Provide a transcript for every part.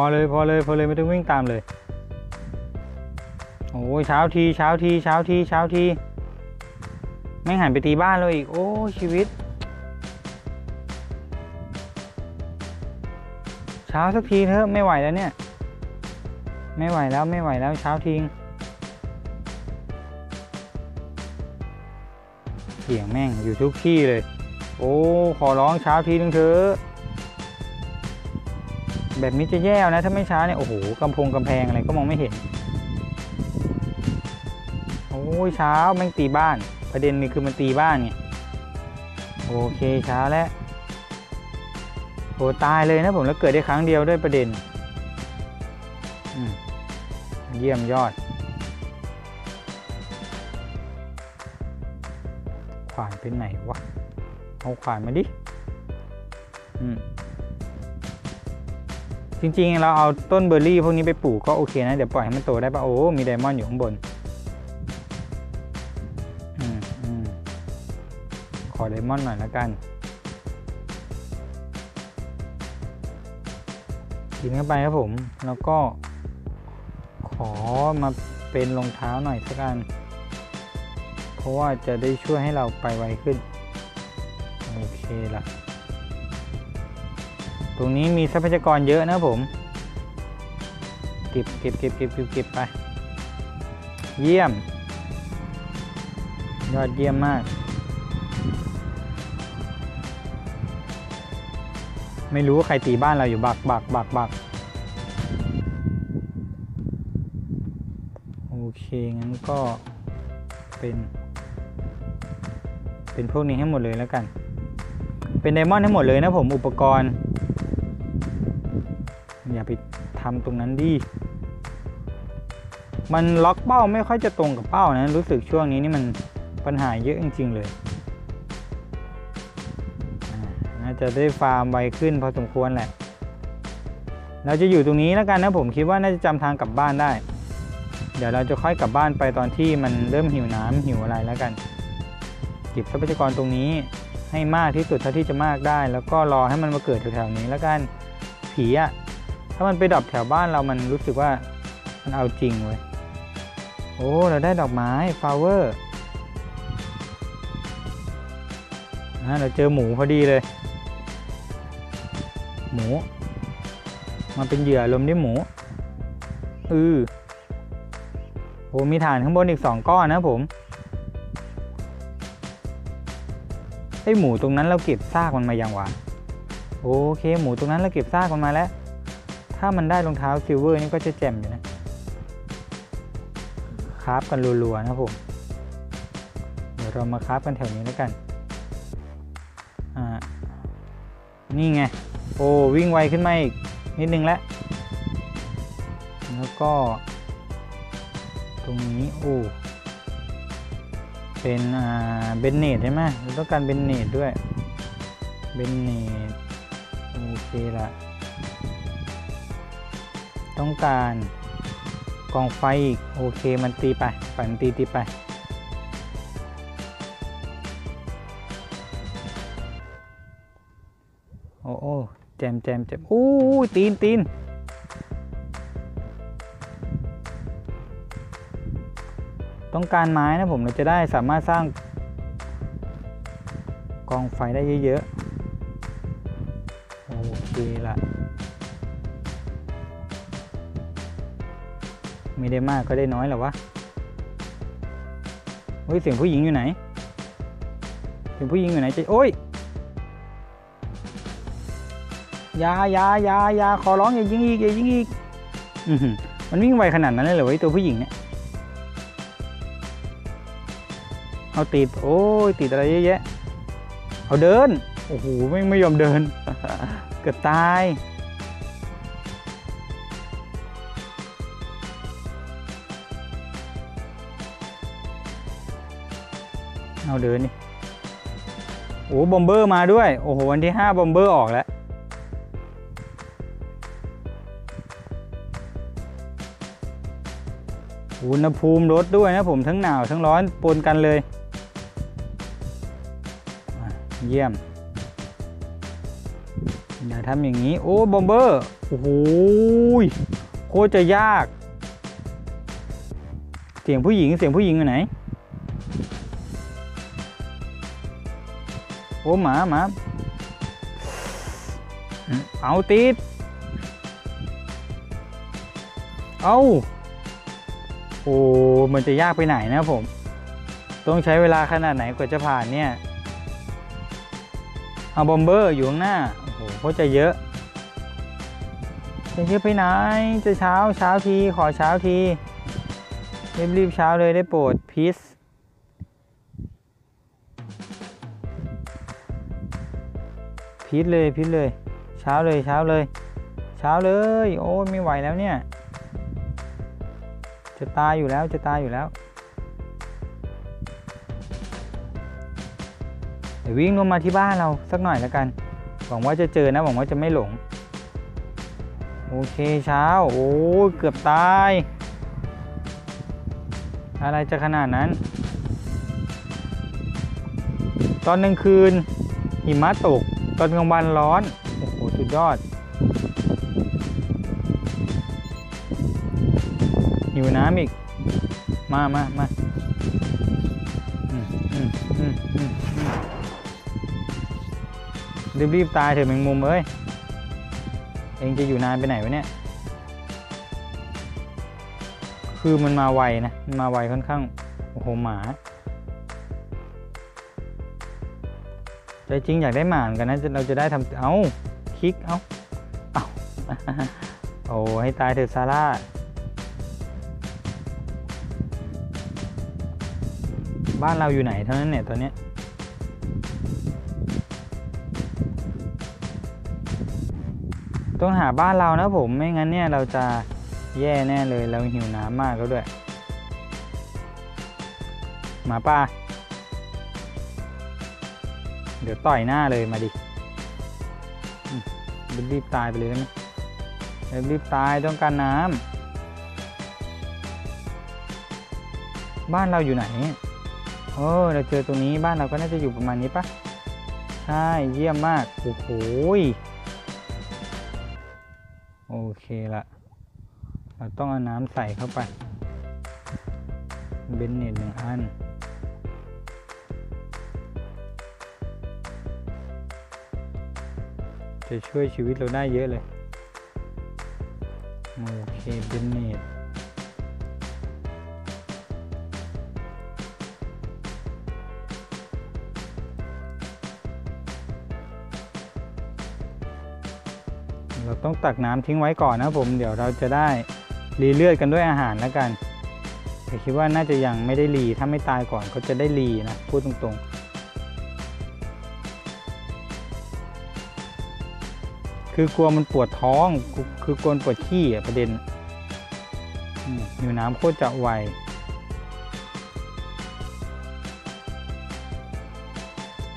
อเลยพอเลยพอเลยไม่ต้องวิ่งตามเลย โอ้ยเช้าทีเช้าทีเช้าทีเช้าทีแม่งหันไปตีบ้านเลยอีก โอ้ชีวิต เช้าสักทีเถอะไม่ไหวแล้วเนี่ย ไม่ไหวแล้วไม่ไหวแล้วเช้าทิ้งเสียงแม่งอยู่ทุกที่เลย โอ้ ขอร้องเช้าทีนึงเถอะ แบบนี้จะแย่นะถ้าไม่ช้าเนี่ยโอ้โหกำพงกำแพงอะไรก็มองไม่เห็น โอ้ยเช้าแม่งตีบ้าน ประเด็นนี่คือมันตีบ้านไงโอเคเช้าแล้วโอ้ตายเลยนะผมแล้วเกิดได้ครั้งเดียวด้วยประเด็นเยี่ยมยอด ขวานเป็นไหนวะ เอาขวานมาดิ อืม จริงๆ เราเอาต้นเบอร์รี่พวกนี้ไปปลูกก็โอเคนะ เดี๋ยวปล่อยให้มันโตได้ปะโอ้ มีไดมอนด์อยู่ข้างบนออขอไดมอนด์หน่อยละกันกินเข้าไปครับผม แล้วก็ ขอมาเป็นรองเท้าหน่อยสักอัน เพราะว่าจะได้ช่วยให้เราไปไวขึ้น โอเคละ ตรงนี้มีทรัพยากรเยอะนะผม เก็บเก็บเก็บเก็บเก็บเก็บไป เยี่ยม ยอดเยี่ยมมาก ไม่รู้ว่าใครตีบ้านเราอยู่บักบักบักบักโอเค งั้นก็เป็น เป็นพวกนี้ให้หมดเลยแล้วกัน เป็นไดมอนด์ให้หมดเลยนะผมอุปกรณ์ อย่าไปทำตรงนั้นดิมันล็อกเป้าไม่ค่อยจะตรงกับเป้านะ รู้สึกช่วงนี้นี่มันปัญหาเยอะจริง ๆ เลย น่าจะได้ฟาร์มไวขึ้นพอสมควรแหละ เราจะอยู่ตรงนี้แล้วกันนะผมคิดว่าน่าจะจำทางกลับบ้านได้ เดี๋ยวเราจะค่อยกลับบ้านไปตอนที่มันเริ่มหิวน้ำหิวอะไรแล้วกัน เก็บทรัพยากรตรงนี้ให้มากที่สุดเท่าที่จะมากได้ แล้วก็รอให้มันมาเกิดแถวๆนี้แล้วกัน ผีอะ ถ้ามันไปดับแถวบ้านเรามันรู้สึกว่ามันเอาจริงเว้ยโอ้ เราได้ดอกไม้ฟลาวเวอร์นะเราเจอหมูพอดีเลย หมู มันเป็นเหยื่อลมที่หมูอือโอ้มีฐานข้างบนอีกสองก้อนนะผมไอหมูตรงนั้นเราเก็บซากมันมาอยังวะโอเค หมูตรงนั้นเราเก็บซากมันมาแล้ว ถ้ามันได้รองเท้าซิลเวอร์นี่ก็จะแจ่มอยู่นะ คราฟกันรัวๆนะผม เดี๋ยวเรามาคราฟกันแถวนี้แล้วกันอ่านี่ไง โอ้วิ่งไวขึ้นมาอีก นิดนึงแล้ว แล้วก็ ตรงนี้ โอ้เป็นอ่าเบนเนตใช่ไหมเราต้องการเบนเนตด้วย เบนเนตโอเคละ ต้องการกองไฟอีก โอเคมันตีไปปล่อยมันตีตีไป โอ้โอ้แจมแจมแจมอู้ตีนตีนต้องการไม้นะผมเราจะได้สามารถสร้างกองไฟได้เยอะๆ ไม่ได้มากก็ได้น้อยหรอวะเฮ้ยเสียงผู้หญิงอยู่ไหน เสียงผู้หญิงอยู่ไหนจะโอ้ยยายายายาขอร้องอย่ายิงอีกอย่ายิงอีกอืมันวิ่งไวขนาดนั้นเลยเหรอไอ้ตัวผู้หญิงเนี่ยเอาติดโอ้ยติดอะไรเยอะแยะเอาเดินโอ้โหไม่ไม่ยอมเดินเกือบตาย เอาเดินนี่โอ้บอมเบอร์มาด้วย โอ้โห วันที่ 5 บอมเบอร์ออกแล้ว อุณหภูมิลดด้วยนะผมทั้งหนาวทั้งร้อนปนกันเลย เยี่ยมอย่าทำอย่างนี้ โอ้ บอมเบอร์ โอ้โหโคตรจะยาก เสียงผู้หญิงเสียงผู้หญิงอยู่ไหน อ้หมาหมาเอาติด เอาโอ้มันจะยากไปไหนนะผม ต้องใช้เวลาขนาดไหนกว่าจะผ่านเนี่ยเอาบอมเบอร์อยู่ข้างหน้า โอ้โหโคตรจะเยอะ จะเยอะไปไหน จะเช้าเช้าที ขอเช้าทีรีบรีบเช้าเลยได้โปรดพีซ พีซเลยพีซเลย เช้าเลยเช้าเลย เช้าเลย โอ้ยไม่ไหวแล้วเนี่ย จะตายอยู่แล้วจะตายอยู่แล้วเดี๋ยววิ่งลงมาที่บ้านเราสักหน่อยแล้วกัน หวังว่าจะเจอนะหวังว่าจะไม่หลง โอเคเช้า โอ้ยเกือบตาย อะไรจะขนาดนั้น ตอนกลางคืนหิมะตก ตอนกลางวันร้อน โอ้โห สุดยอด หิวน้ำอีก มามามารีบรีบๆตายเถอะแมงมุมเอ้ย เองจะอยู่นานไปไหนวะเนี่ย คือมันมาไวนะ มันมาไวค่อนข้าง โอ้โห หมา ใจจริงอยากได้หมาเหมือนกันนะ เราจะได้ทำเอาคลิกเอาเอาโอ้ให้ตายเถอะซาร่าบ้านเราอยู่ไหนเท่านั้นเนี่ยตอนนี้ต้องหาบ้านเรานะผมไม่งั้นเนี่ยเราจะแย่แน่เลยเราหิวน้ำมากแล้วด้วย หมาป่า ดี๋ยวต่อยหน้าเลยมาดิรีบตายไปเลยได้ไหมรีบตายต้องการน้ำบ้านเราอยู่ไหนเออเราเจอตรงนี้บ้านเราก็น่าจะอยู่ประมาณนี้ปะใช่เยี่ยมมากโอ้โหโอเคละเราต้องเอาน้ำใส่เข้าไปเบนเน็ตหนึ่งอัน จะช่วยชีวิตเราได้เยอะเลย โอเคเบนเนตเราต้องตักน้ำทิ้งไว้ก่อนนะผม เดี๋ยวเราจะได้รีเลือดกันด้วยอาหารแล้วกันแต่คิดว่าน่าจะยังไม่ได้รีถ้าไม่ตายก่อนก็จะได้รีนะ พูดตรงๆ คือกลัวมันปวดท้อง คือกลัวปวดขี้อะประเด็นอยู่น้ำโคตรจะไว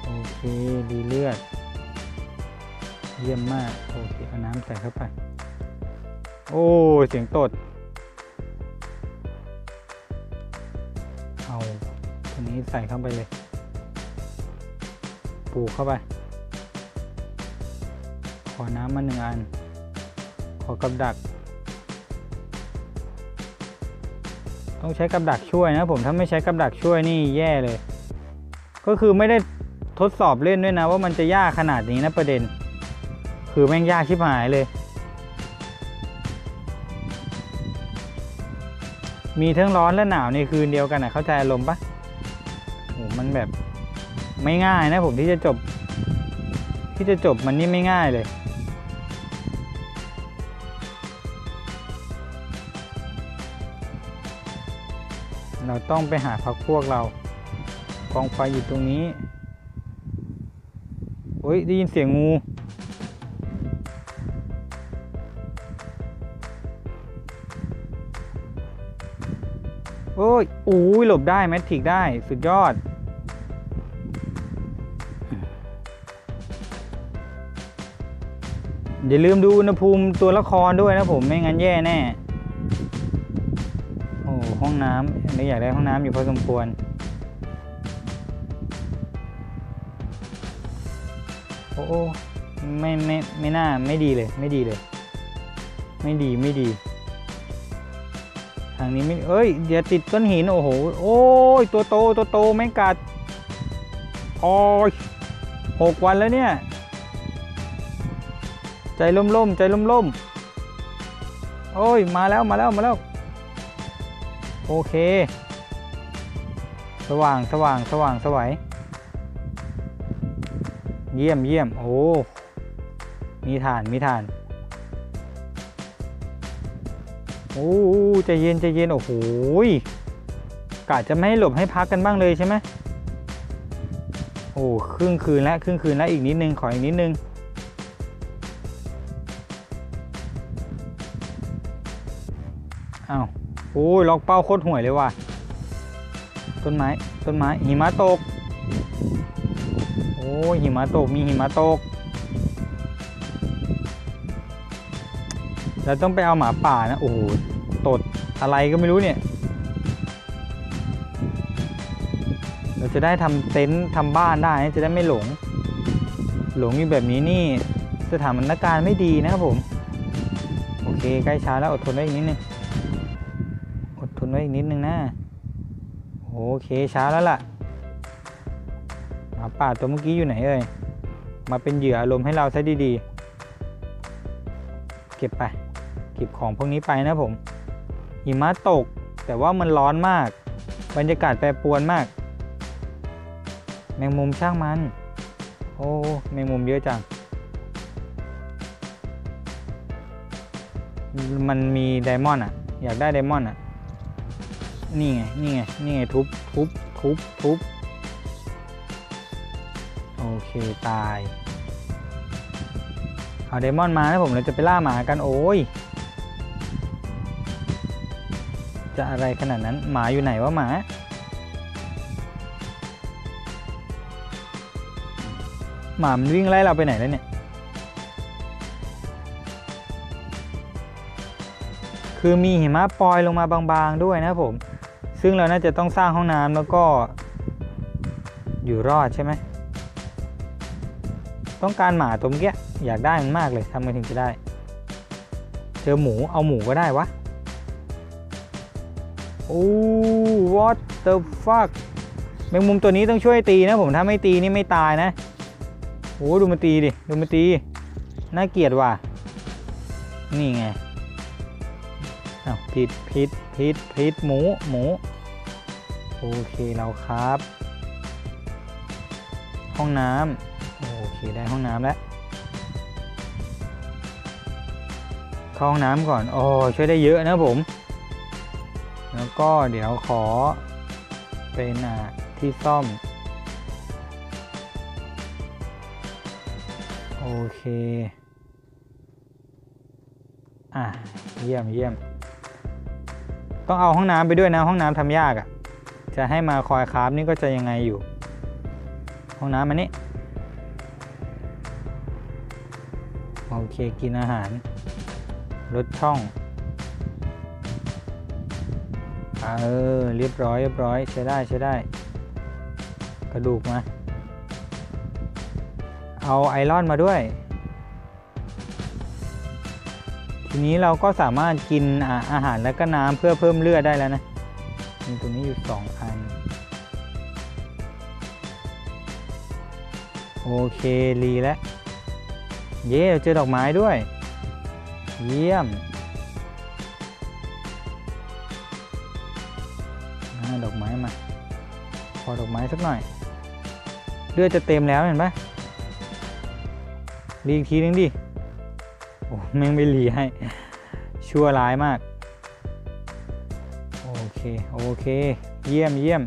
โอเครีเลือด เยี่ยมมากโอเคเอาน้ำใส่เข้าไป โอ้เสียงตด เอาตัวนี้ใส่เข้าไปเลย ปูเข้าไป อน้ำมาหนึ่งอัน ขอกับดัก ต้องใช้กับดักช่วยนะผม ถ้าไม่ใช้กับดักช่วยนี่แย่เลย ก็คือไม่ได้ทดสอบเล่นด้วยนะ ว่ามันจะยากขนาดนี้นะประเด็น คือแม่งยากชิบหายเลย มีทั้งร้อนและหนาวในคืนเดียวกันนะเข้าใจอารมณ์ปะโอ้มันแบบไม่ง่ายนะผมที่จะจบ ที่จะจบมันนี่ไม่ง่ายเลย เราต้องไปหาพักพวกเรา กองไฟอยู่ตรงนี้โอ้ยได้ยินเสียงงู โอ้ยอู้ยหลบได้แมทริกได้สุดยอดอย่าลืมดูอุณหภูมิตัวละครด้วยนะผม ไม่งั้นแย่แน่ ห้องน้ำอันนี้อยากได้ห้องน้ำอยู่พอสมควร โอ้โอไม่ไม่ไม่น่าไม่ดีเลย ไม่ดีเลย ไม่ดีไม่ดี ทางนี้ไม่เอ้ยอย่าติดก้นหิน โอ้โห โอ้ยตัวโตตัวโตไม่กัดโอ้ยหกวันแล้วเนี่ย ใจล่มๆใจล่มๆโอ้ยมาแล้วมาแล้วมาแล้ว โอเค สว่างสว่างสว่างสวยเยี่ยมเยี่ยมโอ้มีฐานมีฐานโอ้ใจเย็นใจเย็นโอ้โหกะจะไม่ให้หลบให้พักกันบ้างเลยใช่ไหมโอ้ครึ่งคืนแล้วครึ่งคืนแล้วอีกนิดนึงขออีกนิดนึงอ้าว โอ้ยล็อกเป้าโคตรห่วยเลยว่ะ ต้นไม้ ต้นไม้ หิมะตก โอ้ยหิมะตก มีหิมะตก เราต้องไปเอาหมาป่านะ โอ้โห ตดอะไรก็ไม่รู้เนี่ย เราจะได้ทำเต็นท์ทำบ้านได้ จะได้ไม่หลง หลงอยู่แบบนี้นี่สถานการณ์ไม่ดีนะครับผม โอเค ใกล้เช้าแล้วอดทนไว้อีกนิดนึง ไว้อีกนิดนึงนะ โอเคเช้าแล้วล่ะหมาป่าตัวเมื่อกี้อยู่ไหนเอ่ย มาเป็นเหยื่ออารมณ์ให้เราซะดีๆ เก็บไป เก็บของพวกนี้ไปนะผมหิมะตก แต่ว่ามันร้อนมาก บรรยากาศแปรปรวนมาก แมงมุมช่างมัน โอ้ แมงมุมเยอะจัง มันมีไดมอนด์อะ อยากได้ไดมอนด์อะ นี่ไง นี่ไง นี่ไง ทุบ ทุบ ทุบ ทุบ โอเค ตาย เอาไดมอนมานะผมเราจะไปล่าหมากัน โอ้ย จะอะไรขนาดนั้น หมาอยู่ไหนวะหมา หมามันวิ่งไล่เราไปไหนแล้วเนี่ย คือมีหิมะปลอยลงมาบางๆด้วยนะผม ซึ่งเราน่าจะต้องสร้างห้องน้ำแล้วก็อยู่รอดใช่ไหม ต้องการหมาตัวเมื่อกี้อยากได้มันมากเลยทำไงถึงจะได้ เจอหมูเอาหมูก็ได้วะ โอ้ what the fuck แมงมุมตัวนี้ต้องช่วยตีนะผมถ้าไม่ตีนี่ไม่ตายนะโอ้ดูมันตีดิดูมันตีน่าเกลียดว่ะ นี่ไงอ้าวผิดผิดผิดผิดหมูหมู โอเคเราครับ ห้องน้ำโอเคได้ห้องน้ำแล้วเข้าห้องน้ำก่อนโอ้ช่วยได้เยอะนะผม แล้วก็เดี๋ยวขอเป็นอ่าที่ซ่อม โอเคอะเยี่ยมเยี่ยมต้องเอาห้องน้ำไปด้วยนะห้องน้ำทำยากอะ่ะ จะให้มาคอยคราฟนี่ก็จะยังไงอยู่ ห้องน้ำมันนี้ โอเคกินอาหาร ลดช่องเออเรียบร้อยเรียบร้อยใช้ได้ใช้ได้ กระดูกมา เอาไอรอนมาด้วย ทีนี้เราก็สามารถกินอาอาหารและก็น้ำเพื่อเพิ่มเลือดได้แล้วนะ มีตรงนี้อยู่สองอัน โอเครีแล้ว เย้เราเจอดอกไม้ด้วย เยี่ยมดอกไม้มาขอดอกไม้สักหน่อยเลือดจะเต็มแล้วเห็นปะรีอีกทีนึงดิ โอ้แม่งไม่รีให้ ชั่วร้ายมาก โอเค โอเค เยี่ยมเยี่ยม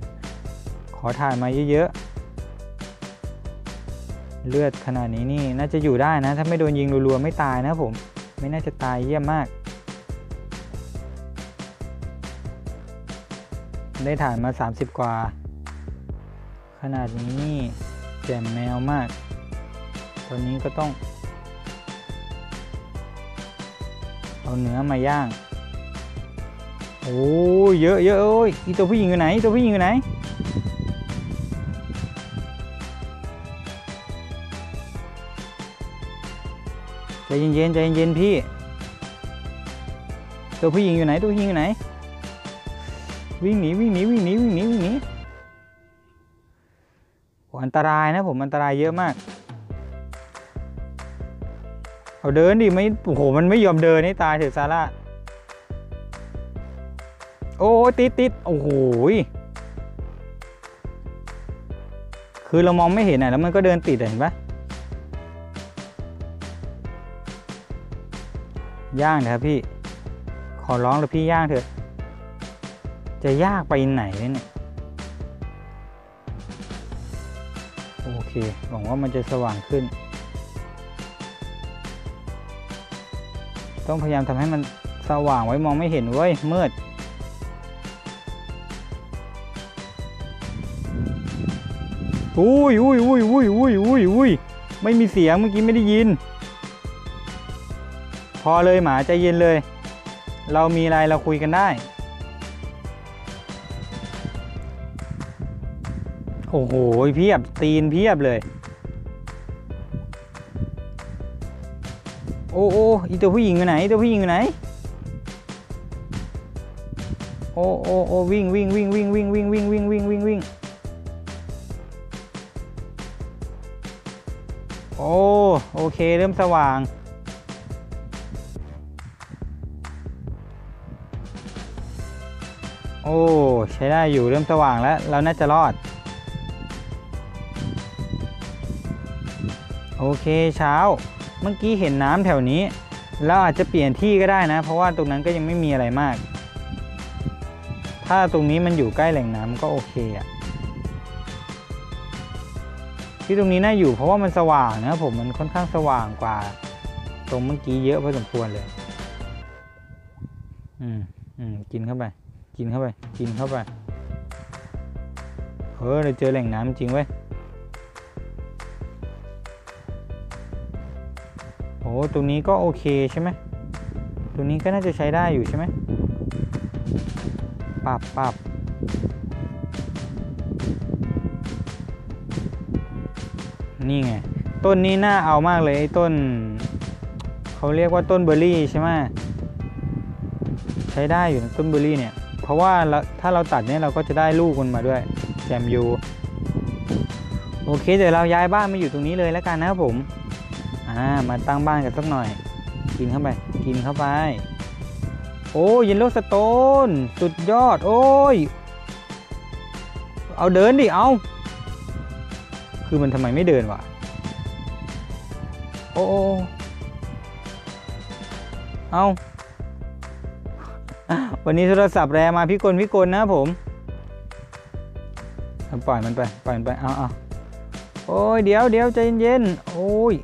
ขอถ่ายมาเยอะๆ เลือดขนาดนี้นี่น่าจะอยู่ได้นะ ถ้าไม่โดนยิงรัวๆ ไม่ตายนะผม ไม่น่าจะตายเยี่ยมมาก ได้ถ่ายมา 30 กว่า ขนาดนี้นี่แจ่มแมวมาก ตอนนี้ก็ต้อง เอาเนื้อมาย่าง โอ้ยเยอะเยอะโอ้ยอีตัวผู้หญิงอยู่ไหน ตัวผู้หญิงอยู่ไหน ใจเย็นๆใจเย็นๆพี่ ตัวผู้หญิงอยู่ไหน ตัวผู้หญิงอยู่ไหน วิ่งหนีวิ่งหนีวิ่งหนีวิ่งหนีวิ่งหนีอันตรายนะผมอันตรายเยอะมาก เอาเดินดิไม่โอ้โหมันไม่ยอมเดินให้ตายเถอะซาร่า อ้ยติดติดโอ้โหคือเรามองไม่เห็นอะแล้วมันก็เดินติดเห็นปะย่างเถอะครับพี่ ขอร้องเลยพี่ย่างเถอะ จะยากไปไหนเนี่ยโอเคหวังว่ามันจะสว่างขึ้น ต้องพยายามทำให้มันสว่างไว้มองไม่เห็นเว้ยมืด อุ้ยอุ้ยอุ้ยอุ้ยอุ้ยอุ้ยอุ้ยไม่มีเสียงเมื่อกี้ไม่ได้ยิน พอเลยหมาใจเย็นเลย เรามีอะไรเราคุยกันได้ โอ้โหเพียบตีนเพียบเลย โอ้โอ้อีตัวผู้หญิงอยู่ไหนตัวผู้หญิงอยู่ไหนโอ้โอ้โอ้วิ่งวิ่งวิ่งวิ่งวิ่งวิ่งวิ่งวิ่งวิ่งวิ่งวิ่ง อ้ โอเค เริ่มสว่าง โอ้ ใช้ได้อยู่เริ่มสว่างแล้ว เราน่าจะรอด โอเคเช้า เมื่อกี้เห็นน้ำแถวนี้ เราอาจจะเปลี่ยนที่ก็ได้นะ เพราะว่าตรงนั้นก็ยังไม่มีอะไรมาก ถ้าตรงนี้มันอยู่ใกล้แหล่งน้ำก็โอเคอะ ที่ตรงนี้น่าอยู่เพราะว่ามันสว่างนะผมมันค่อนข้างสว่างกว่า ตรงเมื่อกี้เยอะพอสมควรเลย อืมอืมกินเข้าไป กินเข้าไป กินเข้าไปเออเราเจอแหล่งน้ำจริงเว้ยโอ้ตรงนี้ก็โอเคใช่ไหมตรงนี้ก็น่าจะใช้ได้อยู่ใช่ไหมปรับปรับ นี่ไง ต้นนี้น่าเอามากเลยไอ้ต้น เขาเรียกว่าต้นเบอร์รี่ใช่ไหมใช้ได้อยู่ต้นเบอร์รี่เนี่ย เพราะว่าเราถ้าเราตัดเนี่ยเราก็จะได้ลูกมันมาด้วยแจมยูโอเคเดี๋ยวเราย้ายบ้านมาอยู่ตรงนี้เลยแล้วกันนะครับผมอ่ามาตั้งบ้านกันสักหน่อย กินเข้าไป กินเข้าไป โอ้ยินโลสโตน สุดยอด โอ้ย เอาเดินดิ เอา คือมันทำไมไม่เดินวะโอ้โอ้เอาวันนี้โทรศัพท์แรมาพี่กลพี่กลนะผมปล่อยมันไปปล่อยมันไปเอาเอาโอ้ยเดี๋ยวเดี๋ยวใจเย็นๆโอ้ย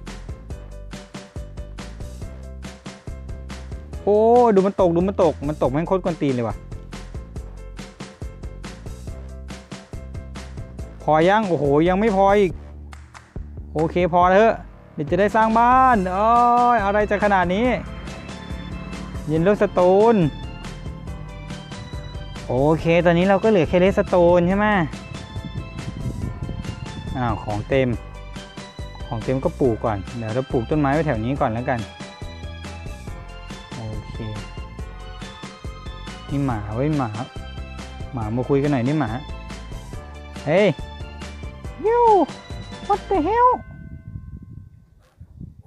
โอ้ดูมันตกดูมันตกมันตกแม่งโคตรกวนตีนเลยว่ะพอยังโอ้โหยังไม่พออีก โอเคพอแล้วเถอะเดี๋ยวจะได้สร้างบ้านโอ้ยอะไรจะขนาดนี้ ยินโลสโตนโอเค ตอนนี้เราก็เหลือแค่เลสโตนใช่ไหมอ้าวของเต็ม ของเต็มก็ปลูกก่อน เดี๋ยวเราปลูกต้นไม้ไว้แถวนี้ก่อนแล้วกัน โอเค นี่หมาไว้หมา หมามาคุยกันหน่อยนี่หมา เฮ้ยยู what the hell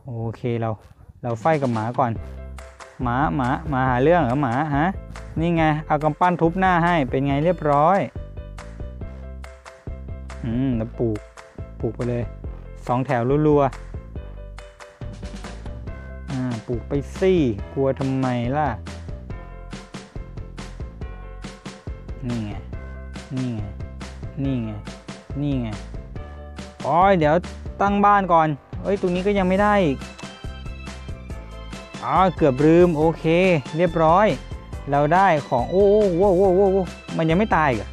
โอเคเรา เราไฟกับหมาก่อน หมาหมาหมาหาเรื่องเหรอหมาฮะ นี่ไง เอากำปั้นทุบหน้าให้ เป็นไงเรียบร้อย อืมแล้วปลูก ปลูกไปเลยสองแถวรัวๆ อ่า ปลูกไปสิกลัวทำไมล่ะ นี่ไง นี่ไง นี่ไง นี่ไง โอ้ยเดี๋ยวตั้งบ้านก่อน เอ้ย ตรงนี้ก็ยังไม่ได้อีกอ๋อเกือบลืม โอเค เรียบร้อย เราได้ของ โอ้โอ้โว้โว้โว้โว้มันยังไม่ตายอีกเหรอ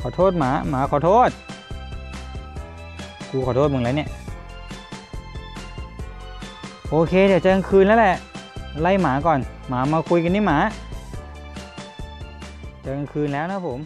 ขอโทษหมาหมาขอโทษ กูขอโทษมึงแล้วเนี่ย โอเค เดี๋ยวจอกลางคืนแล้วแหละ ไล่หมาก่อน หมามาคุยกันนี่หมาจอกลางคืนแล้วนะผม